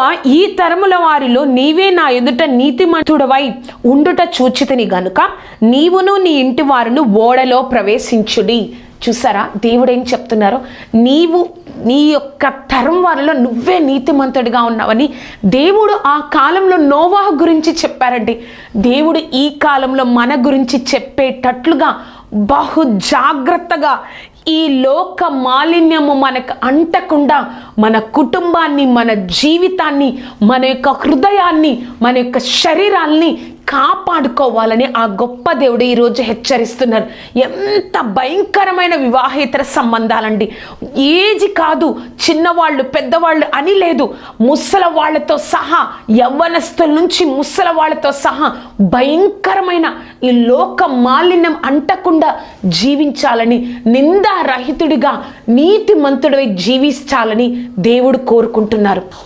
యహోవా ఈ తరముల వారిలో నీవే నా ఎదుట నీతిమంతుడవై ఉండుట చూచితిని గనుక నీవును నీ ఇంటి వారును ఓడలో ప్రవేశించుడి. చూసారా? దేవుడు ఏం చెప్తున్నారు? నీవు నీ యొక్క తరం వారిలో నువ్వే నీతిమంతుడిగా ఉన్నావని దేవుడు ఆ కాలంలో నోవాహ గురించి చెప్పారండి. దేవుడు ఈ కాలంలో మన గురించి చెప్పేటట్లుగా బహు జాగ్రత్తగా ఈ లోక మాలిన్యము మనకు అంటకుండా మన కుటుంబాన్ని మన జీవితాన్ని మన యొక్క హృదయాన్ని మన యొక్క శరీరాల్ని కాపాడుకోవాలని ఆ గొప్ప దేవుడు ఈరోజు హెచ్చరిస్తున్నారు. ఎంత భయంకరమైన వివాహేతర సంబంధాలండి. ఏజ్ కాదు చిన్నవాళ్ళు పెద్దవాళ్ళు అని లేదు. ముసల వాళ్ళతో సహా యవ్వనస్తుల నుంచి ముసల వాళ్ళతో సహా భయంకరమైన ఈ లోక మాలిన్యం అంటకుండా జీవించాలని నిందారహితుడిగా నీతిమంతుడివై జీవించాలని దేవుడు కోరుకుంటున్నారు.